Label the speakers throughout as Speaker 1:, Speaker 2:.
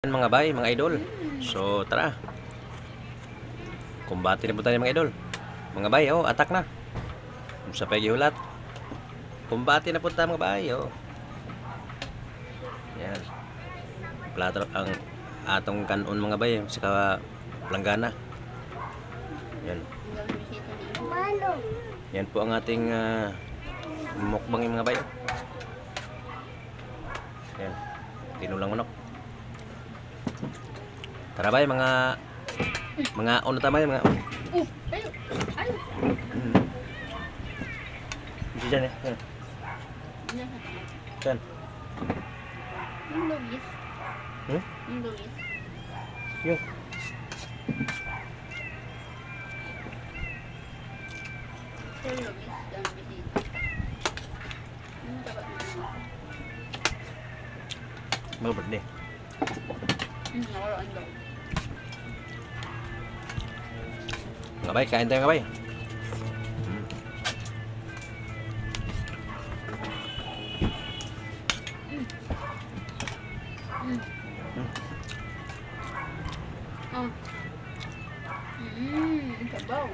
Speaker 1: Yan, mga bay, mga idol. So, tara. Kumbati na po tayo mga idol. Mga bay, oh, atak na. Sa pagihulat. Kumbati na po tayo mga bay, oh. Yan. Plato ang atong kanon mga bay, sa planggana. Yan.
Speaker 2: Malo.
Speaker 1: Yan po ang ating ah, mukbang mga bay. oh. Yan. Tinulang manok. Tara bay, mga mga ano tama mga
Speaker 2: Uh, ayo. Ayo.
Speaker 1: Di dyan eh. Yan. Dyan.
Speaker 2: Yung lugis.
Speaker 1: Hmm?
Speaker 2: Yung.
Speaker 1: Yung
Speaker 2: lugis. Yung bisita. Yung dapat.
Speaker 1: Mga birthday.
Speaker 2: Hmm, nawaroon daw.
Speaker 1: Mga bay, kain tayo mga bay.
Speaker 2: Sabaw.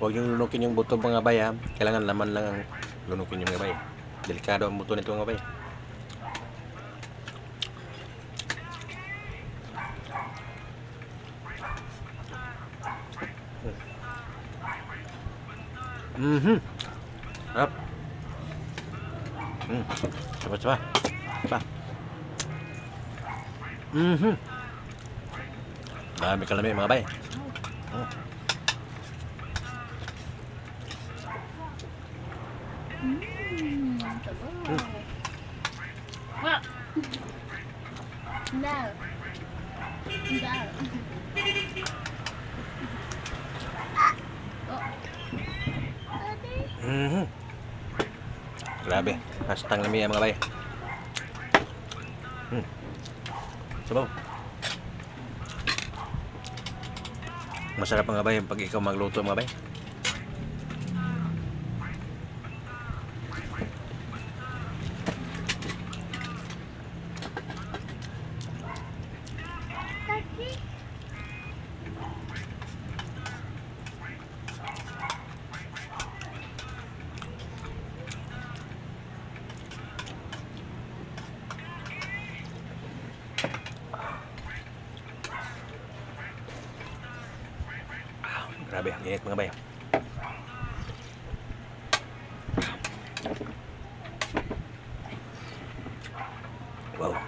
Speaker 1: Huwag yung lunukin yung buto mga bay ha. Kailangan laman lang ang lunukin yung mga bay. Delikado ang buto nito mga bay. Mhm. Up. Hmm. Coba coba. Coba. Mhm. Dami kalami mga bay. Oh.
Speaker 2: Mmm, sabaw. Wah. Dal. Dal. Oh.
Speaker 1: Mhm. Grabe. Hastang nami mga bay. Hmm. Sabaw. Masarap mga bay pag ikaw magluto mga bay. Grabe, ang init mga bay. Wow.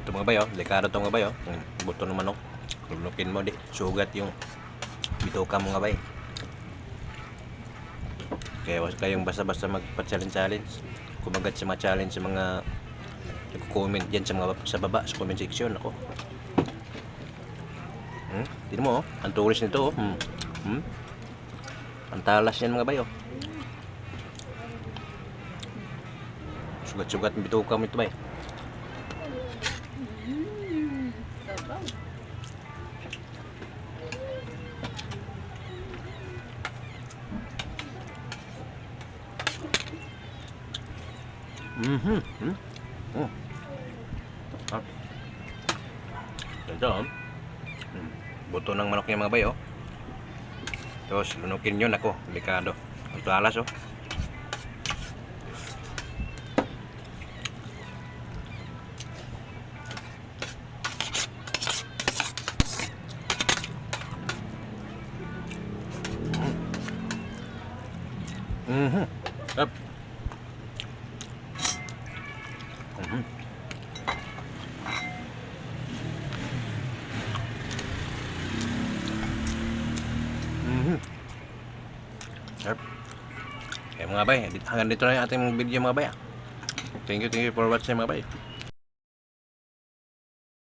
Speaker 1: Ito mga bay, oh. Delikado ito mga bay, oh. Buto ng manok. Lulukin mo, di. Sugat yung bituka mga bay. Kaya huwag kayong basta-basta magpa-challenge-challenge. Kumagat sa mga challenge sa mga nagko-comment dyan sa, mga, sa baba, sa comment section. Ako. Hmm? Tignan mo, oh. Ang tulis nito, oh. Hmm. Hmm? Ang talas yan mga bayo. Sugat-sugat ang bituka mo ito bay.
Speaker 2: Sabaw.
Speaker 1: Mhm. Hmm? Oh. Ah. Ito, oh. Hmm. Buto ng manok niya mga bay, oh. Tapos, lunukin yun ako. Delikado. Ang talas, oh. Mhm. Up. Mhm. Mhm. Yep. Kaya mga bay, hanggang dito na yung ating video mga bay. ah. Thank you, thank you for watching mga bay.